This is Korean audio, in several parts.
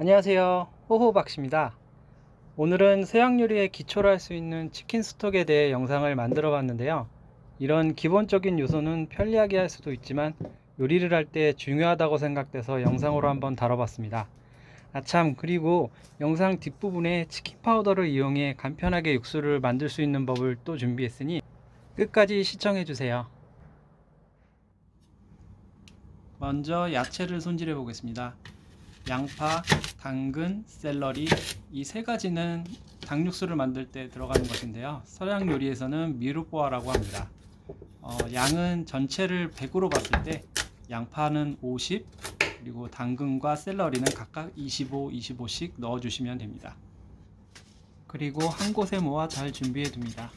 안녕하세요. 호호박씨입니다. 오늘은 서양 요리의 기초를 할 수 있는 치킨 스톡에 대해 영상을 만들어 봤는데요. 이런 기본적인 요소는 편리하게 할 수도 있지만 요리를 할 때 중요하다고 생각돼서 영상으로 한번 다뤄봤습니다. 아참 그리고 영상 뒷부분에 치킨 파우더를 이용해 간편하게 육수를 만들 수 있는 법을 또 준비했으니 끝까지 시청해 주세요. 먼저 야채를 손질해 보겠습니다. 양파, 당근, 샐러리 이 세 가지는 닭육수를 만들 때 들어가는 것인데요. 서양 요리에서는 미루뽀아라고 합니다. 어, 양은 전체를 100으로 봤을 때 양파는 50 그리고 당근과 샐러리는 각각 25, 25씩 넣어주시면 됩니다. 그리고 한 곳에 모아 잘 준비해 둡니다.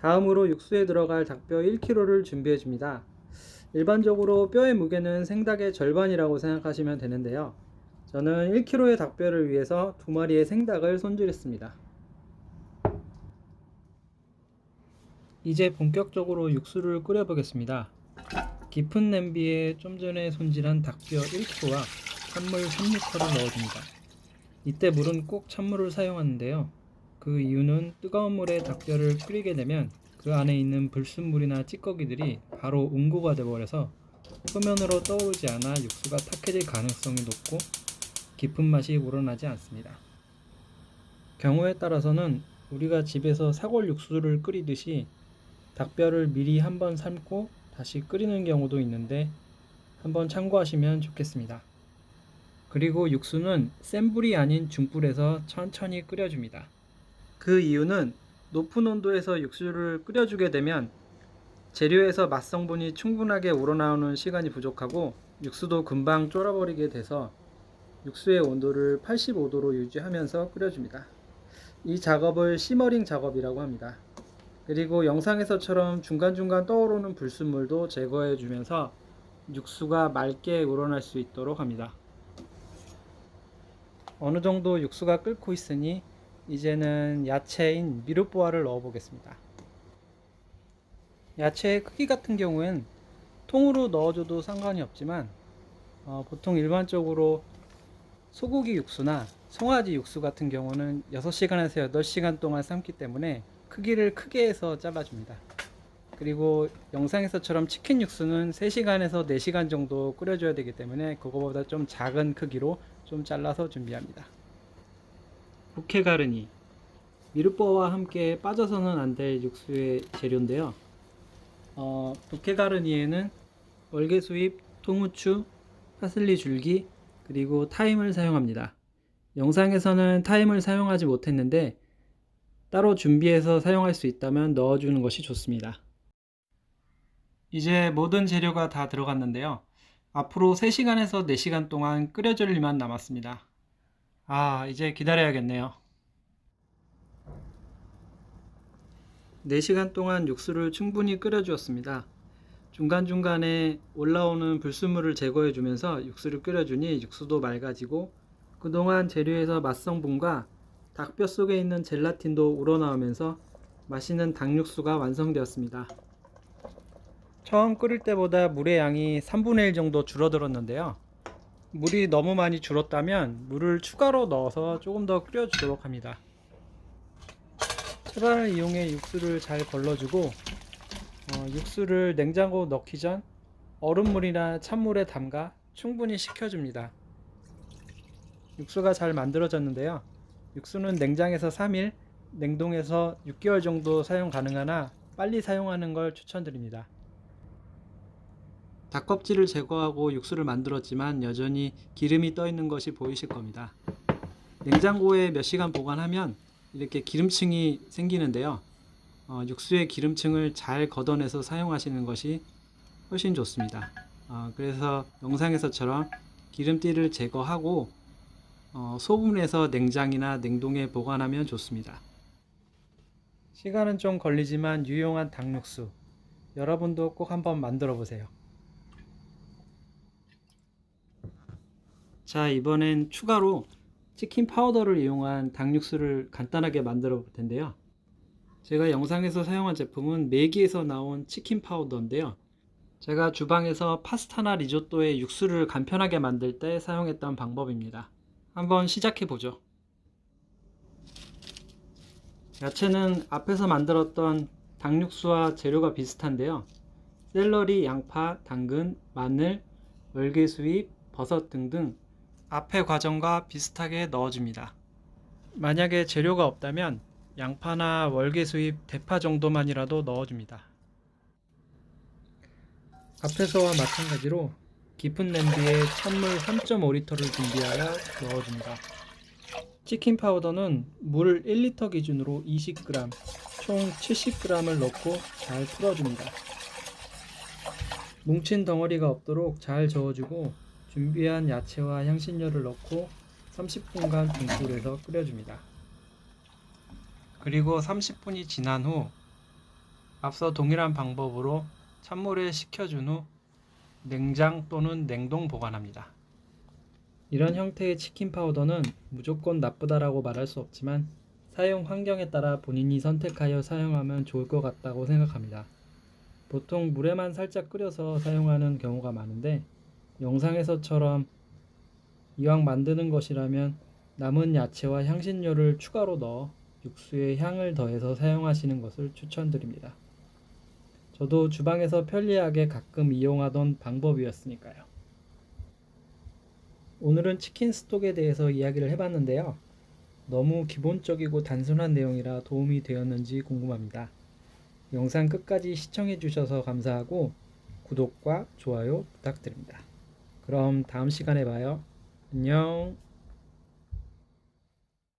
다음으로 육수에 들어갈 닭뼈 1kg를 준비해 줍니다. 일반적으로 뼈의 무게는 생닭의 절반이라고 생각하시면 되는데요. 저는 1kg의 닭뼈를 위해서 두 마리의 생닭을 손질했습니다. 이제 본격적으로 육수를 끓여 보겠습니다. 깊은 냄비에 좀 전에 손질한 닭뼈 1kg와 찬물 3리터를 넣어줍니다. 이때 물은 꼭 찬물을 사용하는데요. 그 이유는 뜨거운 물에 닭뼈를 끓이게 되면 그 안에 있는 불순물이나 찌꺼기들이 바로 응고가 되어버려서 표면으로 떠오르지 않아 육수가 탁해질 가능성이 높고 깊은 맛이 우러나지 않습니다. 경우에 따라서는 우리가 집에서 사골 육수를 끓이듯이 닭뼈를 미리 한번 삶고 다시 끓이는 경우도 있는데 한번 참고하시면 좋겠습니다. 그리고 육수는 센 불이 아닌 중불에서 천천히 끓여줍니다. 그 이유는 높은 온도에서 육수를 끓여주게 되면 재료에서 맛 성분이 충분하게 우러나오는 시간이 부족하고 육수도 금방 쫄아버리게 돼서 육수의 온도를 85도로 유지하면서 끓여줍니다. 이 작업을 시머링 작업이라고 합니다. 그리고 영상에서처럼 중간중간 떠오르는 불순물도 제거해 주면서 육수가 맑게 우러날 수 있도록 합니다. 어느 정도 육수가 끓고 있으니 이제는 야채인 미르뽀아를 넣어 보겠습니다. 야채의 크기 같은 경우엔 통으로 넣어줘도 상관이 없지만 어, 보통 일반적으로 소고기 육수나 송아지 육수 같은 경우는 6시간에서 8시간 동안 삶기 때문에 크기를 크게 해서 잘라줍니다. 그리고 영상에서처럼 치킨 육수는 3시간에서 4시간 정도 끓여줘야 되기 때문에 그거보다 좀 작은 크기로 좀 잘라서 준비합니다. 부케가르니 미르뽀와 함께 빠져서는 안 될 육수의 재료인데요. 어, 부케가르니에는 월계수잎, 통후추, 파슬리 줄기, 그리고 타임을 사용합니다. 영상에서는 타임을 사용하지 못했는데 따로 준비해서 사용할 수 있다면 넣어주는 것이 좋습니다. 이제 모든 재료가 다 들어갔는데요. 앞으로 3시간에서 4시간 동안 끓여줄 일만 남았습니다. 아, 이제 기다려야겠네요. 4시간 동안 육수를 충분히 끓여주었습니다. 중간중간에 올라오는 불순물을 제거해 주면서 육수를 끓여주니 육수도 맑아지고 그동안 재료에서 맛성분과 닭뼈 속에 있는 젤라틴도 우러나오면서 맛있는 닭육수가 완성되었습니다. 처음 끓일 때보다 물의 양이 3분의 1 정도 줄어들었는데요. 물이 너무 많이 줄었다면 물을 추가로 넣어서 조금 더 끓여주도록 합니다. 차단을 이용해 육수를 잘 걸러주고 어, 육수를 냉장고 넣기 전 얼음물이나 찬물에 담가 충분히 식혀줍니다. 육수가 잘 만들어졌는데요. 육수는 냉장에서 3일, 냉동에서 6개월 정도 사용 가능하나 빨리 사용하는 걸 추천드립니다. 닭 껍질을 제거하고 육수를 만들었지만 여전히 기름이 떠 있는 것이 보이실 겁니다. 냉장고에 몇 시간 보관하면 이렇게 기름층이 생기는데요. 어, 육수의 기름층을 잘 걷어내서 사용하시는 것이 훨씬 좋습니다. 어, 그래서 영상에서처럼 기름띠를 제거하고 어, 소분해서 냉장이나 냉동에 보관하면 좋습니다. 시간은 좀 걸리지만 유용한 닭육수 여러분도 꼭 한번 만들어 보세요. 자 이번엔 추가로 치킨 파우더를 이용한 닭육수를 간단하게 만들어 볼 텐데요. 제가 영상에서 사용한 제품은 매기에서 나온 치킨 파우더인데요. 제가 주방에서 파스타나 리조또에 육수를 간편하게 만들 때 사용했던 방법입니다. 한번 시작해 보죠. 야채는 앞에서 만들었던 닭육수와 재료가 비슷한데요. 샐러리, 양파, 당근, 마늘, 월계수잎, 버섯 등등 앞의 과정과 비슷하게 넣어줍니다. 만약에 재료가 없다면 양파나 월계수잎, 대파 정도만이라도 넣어줍니다. 앞에서와 마찬가지로 깊은 냄비에 찬물 3.5리터를 준비하여 넣어줍니다. 치킨 파우더는 물 1리터 기준으로 20g, 총 70g을 넣고 잘 풀어줍니다. 뭉친 덩어리가 없도록 잘 저어주고 준비한 야채와 향신료를 넣고 30분간 중불에서 끓여줍니다. 그리고 30분이 지난 후 앞서 동일한 방법으로 찬물에 식혀준 후 냉장 또는 냉동 보관합니다. 이런 형태의 치킨 파우더는 무조건 나쁘다라고 말할 수 없지만 사용 환경에 따라 본인이 선택하여 사용하면 좋을 것 같다고 생각합니다. 보통 물에만 살짝 끓여서 사용하는 경우가 많은데 영상에서처럼 이왕 만드는 것이라면 남은 야채와 향신료를 추가로 넣어 육수에 향을 더해서 사용하시는 것을 추천드립니다. 저도 주방에서 편리하게 가끔 이용하던 방법이었으니까요. 오늘은 치킨 스톡에 대해서 이야기를 해봤는데요. 너무 기본적이고 단순한 내용이라 도움이 되었는지 궁금합니다. 영상 끝까지 시청해 주셔서 감사하고 구독과 좋아요 부탁드립니다. 그럼 다음 시간에 봐요. 안녕.